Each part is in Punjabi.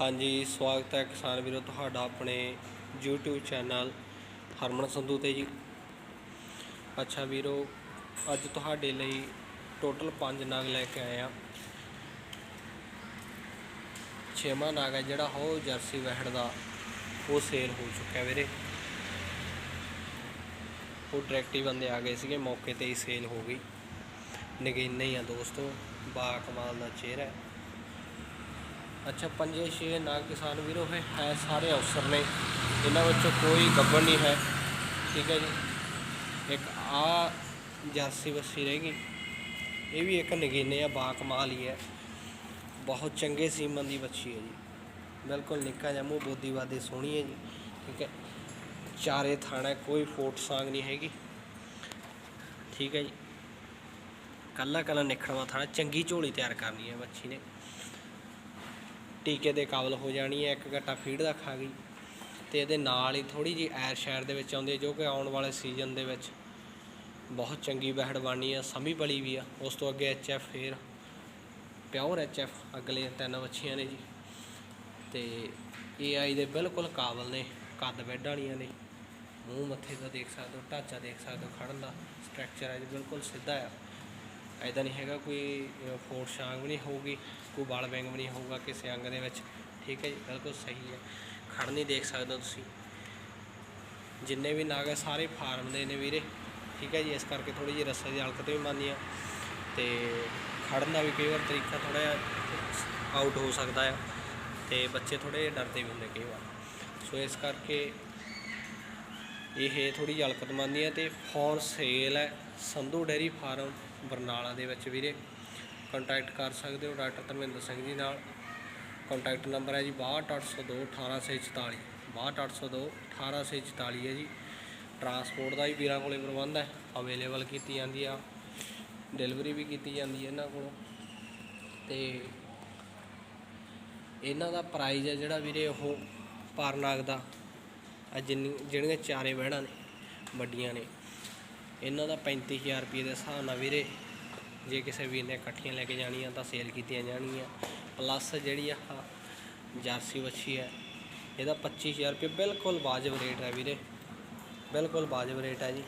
ਹਾਂਜੀ, ਸਵਾਗਤ ਹੈ ਕਿਸਾਨ ਵੀਰੋ ਤੁਹਾਡਾ ਆਪਣੇ YouTube ਚੈਨਲ ਹਰਮਨ ਸੰਧੂ ਤੇ ਜੀ। ਅੱਛਾ ਵੀਰੋ, ਅੱਜ ਤੁਹਾਡੇ ਲਈ ਟੋਟਲ 5 ਨਾਗ ਲੈ ਕੇ ਆਏ ਆ ਛੇਵਾਂ ਨਾਗ ਹੈ ਜਿਹੜਾ ਉਹ ਜਰਸੀ ਵਹਿੜ ਦਾ, ਉਹ ਸੇਲ ਹੋ ਚੁੱਕਿਆ ਵੀਰੇ। ਉਹ ਡਾਇਰੈਕਟਲੀ ਬੰਦੇ ਆ ਗਏ ਸੀਗੇ, ਮੌਕੇ ਤੇ ਹੀ ਸੇਲ ਹੋ ਗਈ। ਨਗੀਨੇ ਹੀ ਆ ਦੋਸਤੋ ਬਾ ਕਮਾਲ ਦਾ ਚਿਹਰਾ ਹੈ। ਅੱਛਾ, ਪੰਜੇ ਛੇ ਨਾਗ ਕਿਸਾਨ ਵੀਰੋ ਹੈ ਹੈ ਸਾਰੇ ਅਫਸਰ ਨੇ। ਇਹਨਾਂ ਵਿੱਚੋਂ ਕੋਈ ਗੱਬਰ ਨਹੀਂ ਹੈ। ਠੀਕ ਹੈ ਜੀ। ਇੱਕ ਆ ਜਰਸੀ ਬੱਸੀ ਰਹਿ ਗਈ। ਇਹ ਵੀ ਇੱਕ ਨਗੀਨੇ ਆ ਬਾ ਕਮਾਲ ਹੀ ਹੈ। ਬਹੁਤ ਚੰਗੇ ਸੀਮਨ ਦੀ ਬੱਚੀ ਹੈ ਜੀ। ਬਿਲਕੁਲ ਨਿੱਕਾ ਜਿਹਾ ਮੂੰਹ, ਬੋਦੀ ਸੋਹਣੀ ਹੈ ਜੀ। ਠੀਕ ਹੈ। ਚਾਰੇ ਥਾਣਾ, ਕੋਈ ਫੋਟ ਸਾਂਗ ਨਹੀਂ ਹੈਗੀ। ਠੀਕ ਹੈ ਜੀ। ਕੱਲਾ ਕੱਲਾ ਨਿਖੜਵਾ ਥਾਣਾ ਚੰਗੀ ਝੋਲੀ ਤਿਆਰ ਕਰਨੀ ਹੈ ਬੱਚੀ ਨੇ। ਟੀਕੇ ਦੇ ਕਾਬਲ ਹੋ ਜਾਣੀ ਹੈ, ਇੱਕ ਘੱਟਾ ਫੀਡ ਦਾ ਖਾ ਗਈ ਤੇ ਇਹਦੇ ਨਾਲ ਹੀ ਥੋੜੀ ਜੀ ਐਰ ਸ਼ੈਰ ਦੇ ਵਿੱਚ ਆਉਂਦੀ ਹੈ, ਜੋ ਕਿ ਆਉਣ ਵਾਲੇ ਸੀਜ਼ਨ ਦੇ ਵਿੱਚ ਬਹੁਤ ਚੰਗੀ ਬਹਿੜ ਬਣਨੀ ਆ, ਸਮੀ ਬਲੀ ਵੀ ਆ, ਉਸ ਤੋਂ ਅੱਗੇ ਐਚ ਐਫ ਫੇਰ ਪਿਓਰ ਐਚ ਐਫ ਅਗਲੇ ਤਿੰਨ ਵੱਛੀਆਂ ਨੇ ਜੀ। ਤੇ ਏ ਆਈ ਦੇ ਬਿਲਕੁਲ ਕਾਬਲ ਨੇ, ਕੱਦ ਬੈੱਡ ਵਾਲੀਆਂ ਨੇ, ਮੂੰਹ ਮੱਥੇ ਦਾ ਦੇਖ ਸਕਦੇ ਹੋ, ਢਾਂਚਾ ਦੇਖ ਸਕਦੇ ਹੋ ਖੜਨ ਦਾ ਸਟਰਕਚਰ ਹੈ ਜੀ, ਬਿਲਕੁਲ ਸਿੱਧਾ ਆ। ਐਦਾਂ ਨਹੀਂ ਹੈਗਾ ਕੋਈ ਫੋਰ ਸ਼ਾਂਗ ਵੀ ਨਹੀਂ ਹੋਊਗੀ, ਕੋਈ ਬਲ ਬੈਂਗ ਵੀ ਨਹੀਂ ਹੋਊਗਾ ਕਿਸੇ ਅੰਗ ਦੇ ਵਿੱਚ। ਠੀਕ ਹੈ ਜੀ, ਬਿਲਕੁਲ ਸਹੀ ਹੈ। ਖੜ ਨਹੀਂ ਦੇਖ ਸਕਦੇ ਹੋ ਤੁਸੀਂ। ਜਿੰਨੇ ਵੀ ਨਾਗ ਹੈ ਸਾਰੇ ਫਾਰਮ ਦੇ ਨੇ ਵੀਰੇ। ਠੀਕ ਹੈ ਜੀ, ਇਸ ਕਰਕੇ ਥੋੜੀ ਜਿਹੀ ਰੱਸੇ ਦੀ ਹਲਕਤ ਵੀ ਮੰਨਦੀ ਆ। ਤੇ ਖੜਨ ਦਾ ਵੀ ਕਈ ਵਾਰ ਤਰੀਕਾ ਥੋੜਾ ਜਿਹਾ ਆਊਟ ਹੋ ਸਕਦਾ ਆ। ਤੇ ਬੱਚੇ ਥੋੜੇ ਜਿਹੇ ਡਰਦੇ ਵੀ ਹੁੰਦੇ ਕਈ ਵਾਰ। ਸੋ ਇਸ ਕਰਕੇ ਇਹ ਥੋੜੀ ਜਿਹੀ ਹਲਕਤ ਮੰਨਦੀ ਆ ਤੇ ਫੋਰ ਸੇਲ ਹੈ ਸੰਧੂ ਡੇਰੀ ਫਾਰਮ ਬਰਨਾਲਾ ਦੇ ਵਿੱਚ ਵੀਰੇ। ਕੰਟੈਕਟ ਕਰ ਸਕਦੇ ਹੋ ਡਾਕਟਰ ਧਰਮਿੰਦਰ ਸਿੰਘ ਜੀ ਨਾਲ। ਕੰਟੈਕਟ ਨੰਬਰ ਹੈ ਜੀ 62802 18644 62802 18644 ਹੈ ਜੀ। ਟਰਾਂਸਪੋਰਟ ਦਾ ਵੀ ਵੀਰਾਂ ਕੋਲੇ ਪ੍ਰਬੰਧ ਹੈ। ਅਵੇਲੇਬਲ ਕੀਤੀ ਜਾਂਦੀ ਆ। ਡਿਲੀਵਰੀ ਵੀ ਕੀਤੀ ਜਾਂਦੀ ਹੈ ਇਹਨਾਂ ਕੋਲੋਂ। ਤੇ ਇਹਨਾਂ ਦਾ ਪ੍ਰਾਈਜ਼ ਹੈ ਜਿਹੜਾ ਵੀਰੇ ਉਹ ਪਰ ਦਾ ਆ ਜਿੰਨੀ ਜਿਹੜੀਆਂ ਚਾਰੇ ਵਹਿੜਾਂ ਨੇ, ਵੱਡੀਆਂ ਨੇ। ਇਹਨਾਂ ਦਾ 35000 ਰੁਪਏ ਦੇ ਹਿਸਾਬ ਨਾਲ ਵੀਰੇ, ਜੇ ਕਿਸੇ ਵੀਰ ਨੇ ਇਕੱਠੀਆਂ ਲੈ ਕੇ ਜਾਣੀਆਂ ਤਾਂ ਸੇਲ ਕੀਤੀਆਂ ਜਾਣਗੀਆਂ। ਪਲੱਸ ਜਿਹੜੀ ਆ ਜਰਸੀ ਵੱਛੀ ਹੈ, ਇਹਦਾ 25000 ਰੁਪਏ ਬਿਲਕੁਲ ਵਾਜਬ ਰੇਟ ਹੈ ਵੀਰੇ। ਬਿਲਕੁਲ ਵਾਜਬ ਰੇਟ ਹੈ ਜੀ।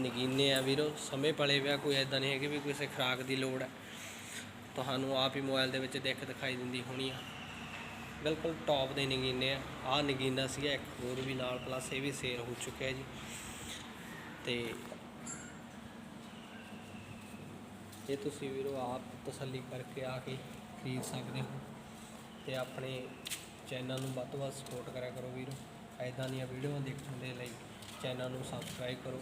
ਨਗੀਨੇ ਆ ਵੀਰੋ, ਸਮੇਂ ਪਲੇ ਪਿਆ, ਕੋਈ ਐਦਾਂ ਨਹੀਂ ਹੈ ਕਿ ਵੀ ਕਿਸੇ ਖਰਾਕ ਦੀ ਲੋੜ ਹੈ। ਤੁਹਾਨੂੰ ਆਪ ਹੀ ਮੋਬਾਈਲ ਦੇ ਵਿੱਚ ਦੇਖ ਦਿਖਾਈ ਦਿੰਦੀ ਹੋਣੀ ਆ। ਬਿਲਕੁਲ ਟੌਪ ਦੇ ਨਗੀਨੇ ਆ। ਆ ਨਗੀਨਾ ਸੀਗਾ, ਇੱਕ ਹੋਰ ਵੀ ਨਾਲ ਪਲੱਸ ਇਹ ਵੀ ਸੇਲ ਹੋ ਚੁੱਕਿਆ ਜੀ। ਤੇ ਇਹ ਤੁਸੀਂ ਵੀਰੋ ਆਪ ਤਸੱਲੀ ਕਰਕੇ ਆ ਕੇ ਖਰੀਦ ਸਕਦੇ ਹੋ ਤੇ ਆਪਣੇ ਚੈਨਲ ਨੂੰ ਵੱਧ ਤੋਂ ਵੱਧ ਸਪੋਰਟ ਕਰਿਆ ਕਰੋ ਵੀਰੋ। ਐਦਾਂ ਦੀਆਂ ਵੀਡੀਓ ਦੇਖਣ ਦੇ ਲਈ ਚੈਨਲ ਨੂੰ ਸਬਸਕ੍ਰਾਈਬ ਕਰੋ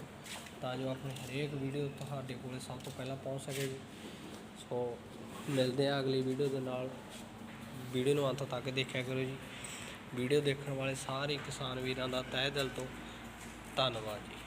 ਤਾਂ ਜੋ ਆਪਣੀ ਹਰੇਕ ਵੀਡੀਓ ਤੁਹਾਡੇ ਕੋਲ ਸਭ ਤੋਂ ਪਹਿਲਾਂ ਪਹੁੰਚ ਸਕੇ। ਜੀ ਸੋ ਮਿਲਦੇ ਆ ਅਗਲੀ ਵੀਡੀਓ ਦੇ ਨਾਲ। ਵੀਡੀਓ ਨੂੰ ਅੰਤ ਤੱਕ ਦੇਖਿਆ ਕਰੋ ਜੀ। ਵੀਡੀਓ ਦੇਖਣ ਵਾਲੇ ਸਾਰੇ ਕਿਸਾਨ ਵੀਰਾਂ ਦਾ ਤਹਿ ਦਿਲ ਤੋਂ ਧੰਨਵਾਦ ਜੀ।